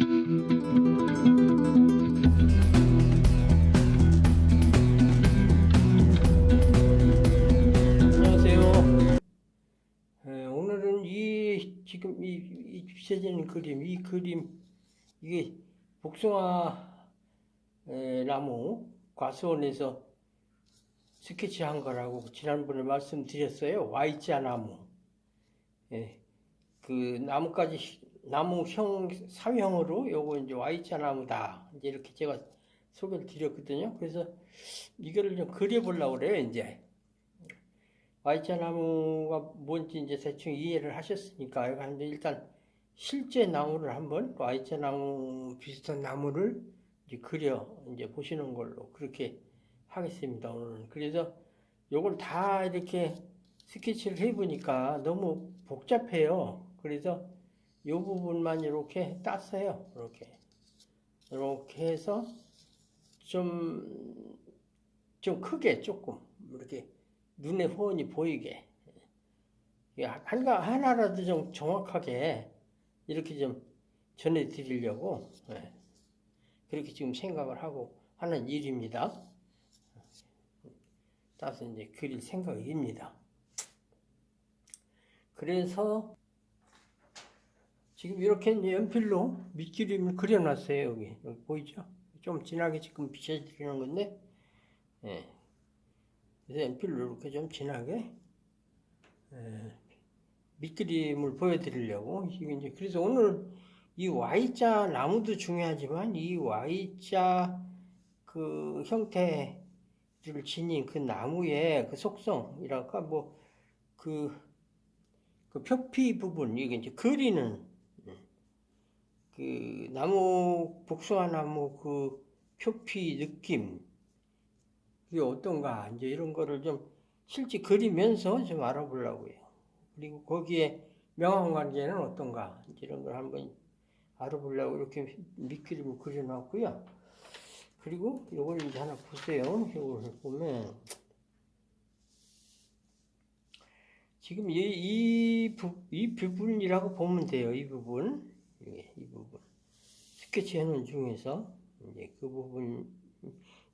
안녕하세요. 에, 오늘은 이 지금 이, 이 비춰지는 그림, 이 그림 이게 복숭아 에, 나무 과수원에서 스케치한 거라고 지난번에 말씀드렸어요. Y자 나무. 예, 그 시- 나무형 사형으로 요거 이제 Y자 나무다. 이제 이렇게 제가 소개를 드렸거든요. 그래서 이거를 좀 그려보려고 그래요. 이제. Y자 나무가 뭔지 이제 대충 이해를 하셨으니까 근데 일단 실제 나무를 한번 Y자 나무 비슷한 나무를 이제 그려 이제 보시는 걸로 그렇게 하겠습니다 오늘은 그래서 요걸 다 이렇게 스케치를 해보니까 너무 복잡해요 그래서 요 부분만 이렇게 땄어요 이렇게 이렇게 해서 좀 좀 크게 조금 이렇게 눈에 훤히 보이게 예, 하나, 하나라도 좀 정확하게 이렇게 좀 전해드리려고 예, 그렇게 지금 생각을 하고 하는 일입니다. 따라서 이제 그릴 생각입니다. 그래서 지금 이렇게 연필로 밑그림을 그려놨어요. 여기, 보이죠? 좀 진하게 지금 비춰드리는 건데, 예. 그래서 연필로 이렇게 좀 진하게 예, 밑그림을 보여드리려고 이게 이제 그래서 오늘 이 Y자 나무도 중요하지만 이 Y자 그 형태를 지닌 그 나무의 그 속성이랄까 뭐 그 그 표피 부분 이게 이제 그리는 그 나무 복숭아 나무 그 표피 느낌 그게 어떤가 이제 이런 거를 좀 실제 그리면서 좀 알아보려고요. 그리고 거기에 명암 관계는 어떤가 이런 걸 한번 알아보려고 이렇게 밑그림을 그려놨고요. 그리고 이걸 이제 하나 보세요. 이걸 보면 지금 이, 이, 부, 이 부분이라고 보면 돼요. 이 부분. 예, 이 부분. 스케치 해놓은 중에서 이제 그 부분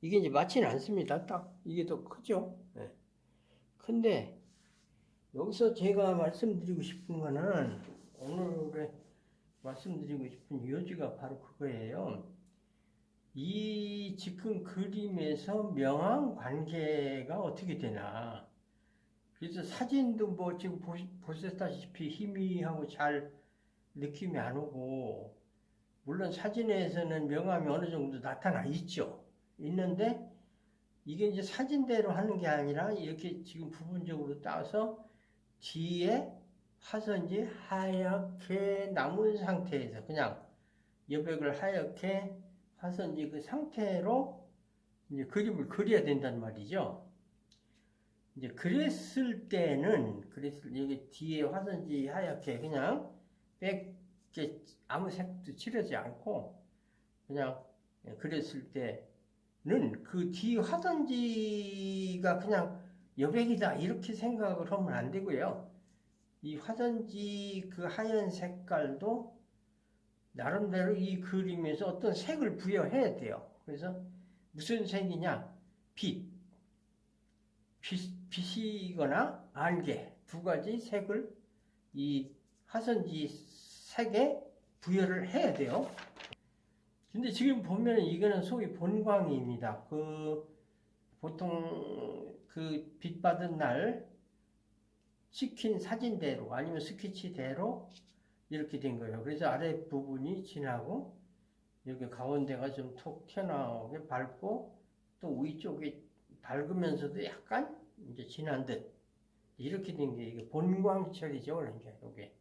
이게 이제 맞지는 않습니다. 딱 이게 더 크죠. 예. 근데 여기서 제가 말씀드리고 싶은 거는 오늘의 말씀드리고 싶은 요지가 바로 그거예요. 이 지금 그림에서 명암 관계가 어떻게 되나. 그래서 사진도 뭐 지금 보시, 보셨다시피 희미하고 잘 느낌이 안 오고, 물론 사진에서는 명암이 어느 정도 나타나 있죠. 있는데, 이게 이제 사진대로 하는 게 아니라 이렇게 지금 부분적으로 따서 뒤에 화선지 하얗게 남은 상태에서 그냥 여백을 하얗게 화선지 그 상태로 이제 그림을 그려야 된단 말이죠. 이제 그랬을 때는 그랬을 여기 뒤에 화선지 하얗게 그냥 빽게 아무 색도 칠하지 않고 그냥 그랬을 때는 그 뒤 화선지가 그냥 여백이다 이렇게 생각을 하면 안 되고요. 이 화선지 그 하얀 색깔도 나름대로 이 그림에서 어떤 색을 부여해야 돼요. 그래서 무슨 색이냐? 빛. 빛 빛이거나 안개 두 가지 색을 이 화선지 색에 부여를 해야 돼요. 근데 지금 보면 이거는 소위 본광입니다. 그 보통 그 빛 받은 날 찍힌 사진대로 아니면 스케치대로 이렇게 된 거예요. 그래서 아래 부분이 진하고 여기 가운데가 좀 톡 튀어나오게 밝고 또 위쪽에 밝으면서도 약간 이제 진한 듯 이렇게 된 게 이게 본광철이죠. 그러니까 이게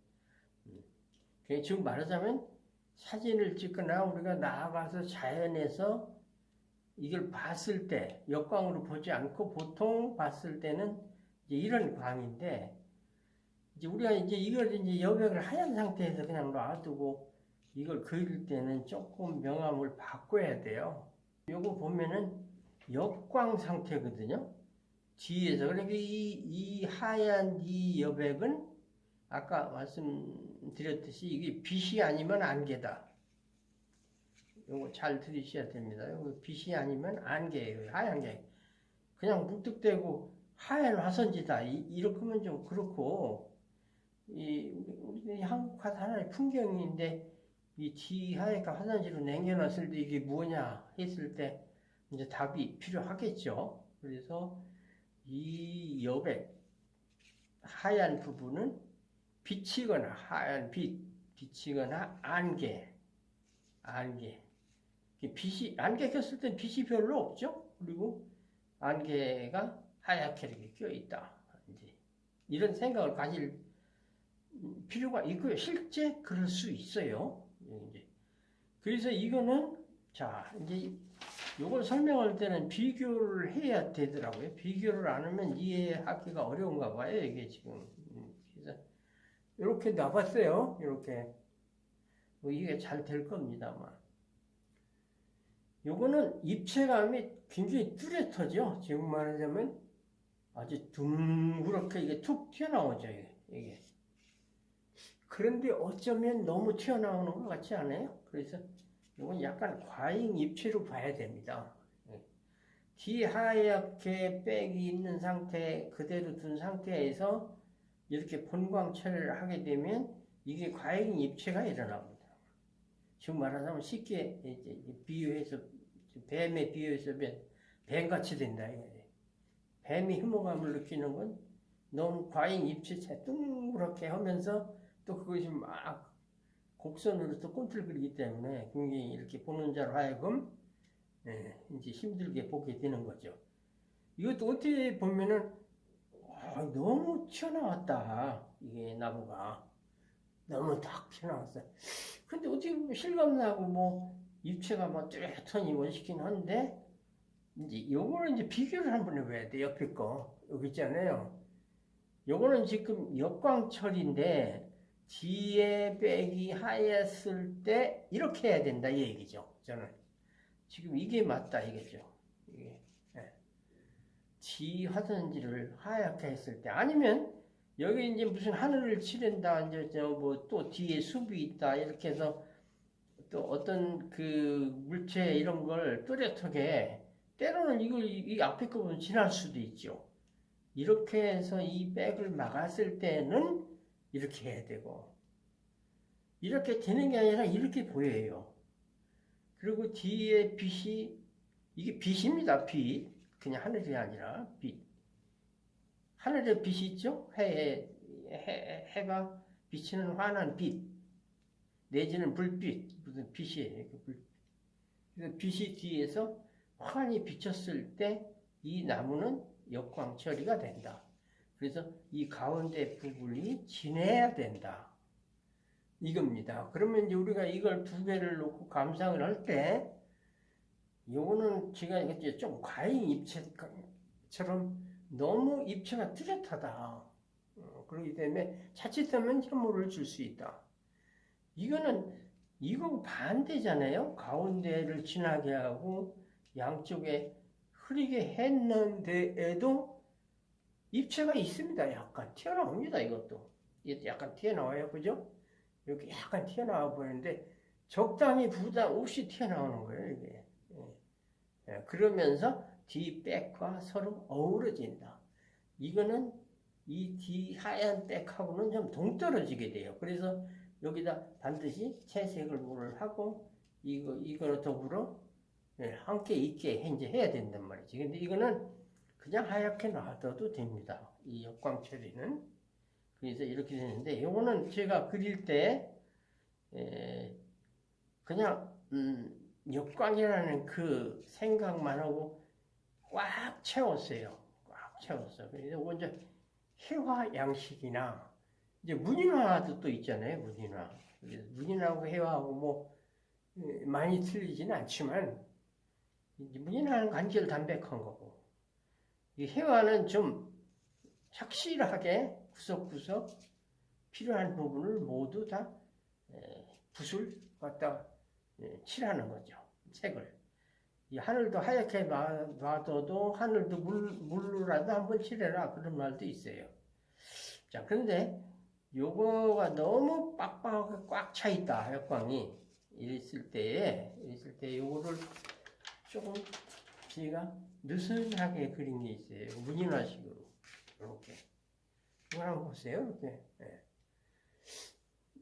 음. 지금 말하자면 사진을 찍거나 우리가 나아가서 자연에서 이걸 봤을 때 역광으로 보지 않고 보통 봤을 때는 이런 광인데 이제 우리가 이제 이걸 이제 여백을 하얀 상태에서 그냥 놔두고 이걸 그릴 때는 조금 명암을 바꿔야 돼요. 요거 보면은 역광 상태거든요. 뒤에서 그러니까 이, 이 하얀 이 여백은 아까 말씀 드렸듯이 이게 빛이 아니면 안개다. 요거 잘 들으셔야 됩니다. 요거 빛이 아니면 안개예요. 하얀 게. 그냥 묵득대고 하얀 화선지다. 이, 이렇게 하면 좀 그렇고, 이, 우리 한국 하나의 풍경인데, 이 지하에가 화선지로 남겨놨을 때 이게 뭐냐 했을 때, 이제 답이 필요하겠죠. 그래서 이 여백, 하얀 부분은 비치거나 하얀 빛, 비치거나 안개, 안개. 빛이 안개 꼈을 땐 빛이 별로 없죠. 그리고 안개가 하얗게 이렇게 껴 있다. 이제 이런 생각을 가질 필요가 있고요. 실제 그럴 수 있어요. 이제 그래서 이거는 자 이제 이걸 설명할 때는 비교를 해야 되더라고요. 비교를 안 하면 이해하기가 어려운가 봐요. 이게 지금 이렇게 나봤어요. 이렇게 뭐 이게 잘 될 겁니다만. 요거는 입체감이 굉장히 뚜렷하죠. 지금 말하자면 아주 둥그렇게 이게 툭 튀어나오죠. 이게. 그런데 어쩌면 너무 튀어나오는 것 같지 않아요? 그래서 이건 약간 과잉 입체로 봐야 됩니다. 예. 뒤 하얗게 빽이 있는 상태 그대로 둔 상태에서 이렇게 본광처리를 하게 되면 이게 과잉 입체가 일어납니다. 지금 말하자면 쉽게 비유해서 뱀에 비유해서 뱀, 뱀같이 된다 이거지. 뱀이 혐오감을 느끼는 건 너무 과잉 입체체 둥그렇게 하면서 또 그것이 막 곡선으로 또 꿈틀거리기 때문에 굉장히 이렇게 보는 자로 하여금 예, 이제 힘들게 보게 되는 거죠. 이것도 어떻게 보면은 아, 너무 튀어나왔다 이게 나무가 너무 딱 튀어나왔어요. 근데 어떻게 보면 실감나고 뭐 입체가 뭐 뚜렷하니 멋있긴 한데 이제 요거는 이제 비교를 한번 해봐야 돼 옆에 거 여기 있잖아요. 요거는 지금 역광철인데 뒤에 백이 하였을 때 이렇게 해야 된다 이 얘기죠. 저는 지금 이게 맞다 이거죠. 화선지를 하얗게 했을 때 아니면 여기 이제 무슨 하늘을 칠한다 이제 저뭐또 뒤에 숲이 있다 이렇게 해서 또 어떤 그 물체 이런 걸 뚜렷하게 때로는 이걸 이, 이 앞에 거 보면 지날 수도 있죠. 이렇게 해서 이 백을 막았을 때는 이렇게 해야 되고 이렇게 되는 게 아니라 이렇게 보여요. 그리고 뒤에 빛이 이게 빛입니다. 빛 그냥 하늘이 아니라 빛. 하늘에 빛이 있죠. 해에 해, 해가 비치는 환한 빛 내지는 불빛 무슨 빛이에요. 그 불. 그래서 빛이 뒤에서 환히 비쳤을 때 이 나무는 역광 처리가 된다. 그래서 이 가운데 부분이 진해야 된다. 이겁니다. 그러면 이제 우리가 이걸 두 개를 놓고 감상을 할 때, 요거는 제가 이제 좀 과잉 입체처럼 너무 입체가 뚜렷하다. 어, 그렇기 때문에 자칫하면 혐오를 줄 수 있다. 이거는 이거 반대잖아요. 가운데를 진하게 하고 양쪽에 흐리게 했는데에도 입체가 있습니다. 약간 튀어나옵니다. 이것도 약간 튀어나와요, 그죠? 이렇게 약간 튀어나와 보이는데 적당히 부담 없이 튀어나오는 거예요. 이게 그러면서 뒤백과 서로 어우러진다. 이거는 이 뒤 하얀 백하고는 좀 동떨어지게 돼요. 그래서 여기다 반드시 채색을 물을 하고 이거 이거로 더불어 예, 함께 있게 이제 해야 된단 말이지. 근데 이거는 그냥 하얗게 놔둬도 됩니다. 이 역광 처리는 그래서 이렇게 되는데 이거는 제가 그릴 때 에, 그냥 음, 역광이라는 그 생각만 하고 꽉 채웠어요. 꽉 채웠어. 그래서 먼저 해화 양식이나 이제 문인화도 또 있잖아요. 문인화. 문인하고 해화하고 뭐 에, 많이 틀리지는 않지만 문인화는 간결 담백한 거고 이 해화는 좀 착실하게 구석구석 필요한 부분을 모두 다 에, 붓을 갖다 에, 칠하는 거죠. 색을. 이 하늘도 하얗게 놔- 놔둬도 하늘도 물, 물로라도 한번 칠해라 그런 말도 있어요. 자, 그런데 요거가 너무 빡빡하게 꽉 차 있다, 역광이. 이랬을 때에 이랬을 때 요거를 조금 제가 느슨하게 그린 게 있어요. 무늬화식으로 이렇게 이거 한번 보세요. 이렇게 예.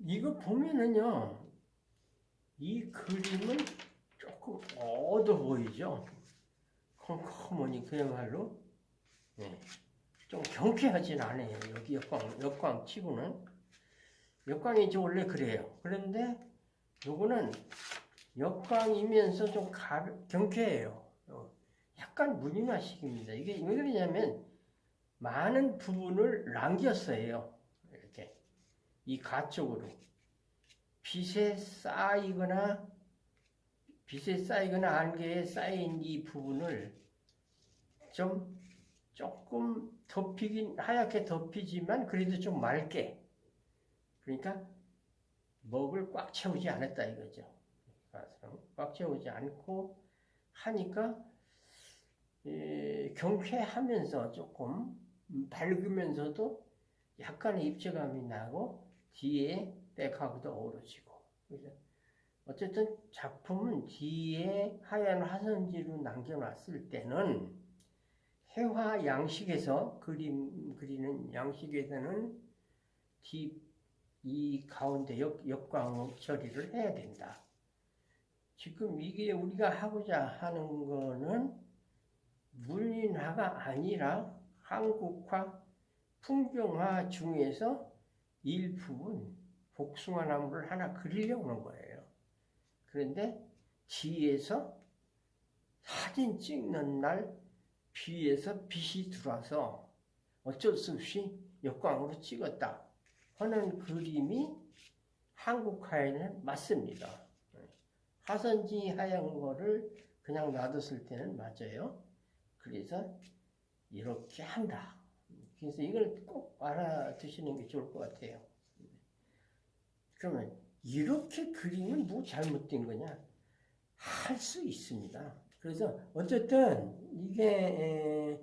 이거 보면은요 이 그림은 조금 어두 보이죠. 컴컴하니 그야말로 예. 좀 경쾌하진 않아요. 여기 역광 역광 치고는 역광이 이제 원래 그래요. 그런데 요거는 역광이면서 좀 가, 경쾌해요. 어, 약간 무늬화식입니다. 이게 왜 그러냐면 많은 부분을 남겼어요. 이렇게 이 가 쪽으로 빛에 쌓이거나 빛에 쌓이거나 안개에 쌓인 이 부분을 좀 조금 덮이긴 하얗게 덮이지만 그래도 좀 맑게 그러니까 먹을 꽉 채우지 않았다 이거죠. 꽉 채우지 않고 하니까 에, 경쾌하면서 조금 음, 밝으면서도 약간의 입체감이 나고 뒤에 백하고도 어우러지고 어쨌든 작품은 뒤에 하얀 화선지로 남겨놨을 때는 해화 양식에서 그림 그리는 양식에서는 뒤 이 가운데 역, 역광 처리를 해야 된다. 지금 이게 우리가 하고자 하는 거는 물린화가 아니라 한국화, 풍경화 중에서 일부분 복숭아 나무를 하나 그리려고 하는 거예요. 그런데 뒤에서 사진 찍는 날 비에서 빛이 들어와서 어쩔 수 없이 역광으로 찍었다 하는 그림이 한국화에는 맞습니다. 화선지 하얀 거를 그냥 놔뒀을 때는 맞아요. 그래서 이렇게 한다. 그래서 이걸 꼭 알아두시는 게 좋을 것 같아요. 그러면 이렇게 그림은 뭐 잘못된 거냐? 할 수 있습니다. 그래서 어쨌든 이게 에,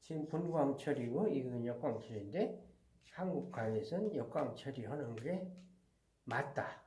지금 분광철이고 이건 역광철인데 한국화에서는 역광 처리하는 게 맞다.